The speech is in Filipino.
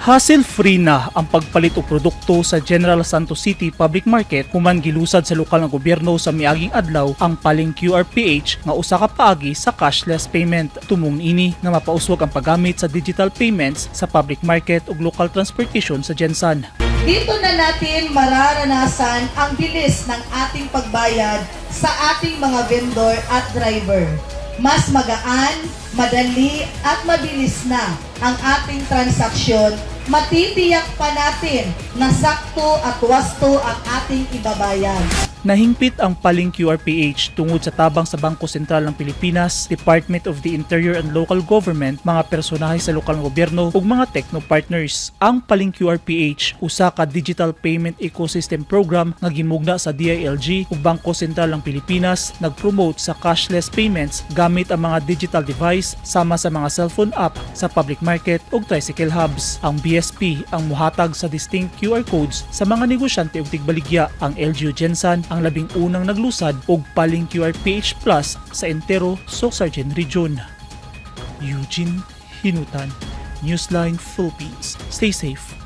Hassle-free na ang pagpalit og produkto sa General Santos City Public Market human gilusad sa lokal nga gobyerno sa miaging adlaw ang paling QRPH nga usa ka paagi sa cashless payment. Tumong ini nga mapauswag ang paggamit sa digital payments sa public market ug local transportation sa Gensan. Dito na natin mararanasan ang bilis ng ating pagbayad sa ating mga vendor at driver. Mas magaan, madali at mabilis na ang ating transaksyon. Matitiyak pa natin na sakto at wasto ang ating ibabayad. Nahingpit ang paling QRPH tungod sa tabang sa Bangko Sentral ng Pilipinas, Department of the Interior and Local Government, mga personahe sa lokal nga gobyerno ug mga techno partners. Ang paling QRPH usa ka digital payment ecosystem program nga gimugna sa DILG ug Bangko Sentral ng Pilipinas nag-promote sa cashless payments gamit ang mga digital device sama sa mga cellphone app sa public market ug tricycle hubs. Ang BSP ang muhatag sa distinct QR codes sa mga negosyante ug tigbaligya. Ang LGU Gensan ang labing unang naglusad og paling QRPH Plus sa entero Soxargen Region. Eugene Hinutan, Newsline Philippines. Stay safe.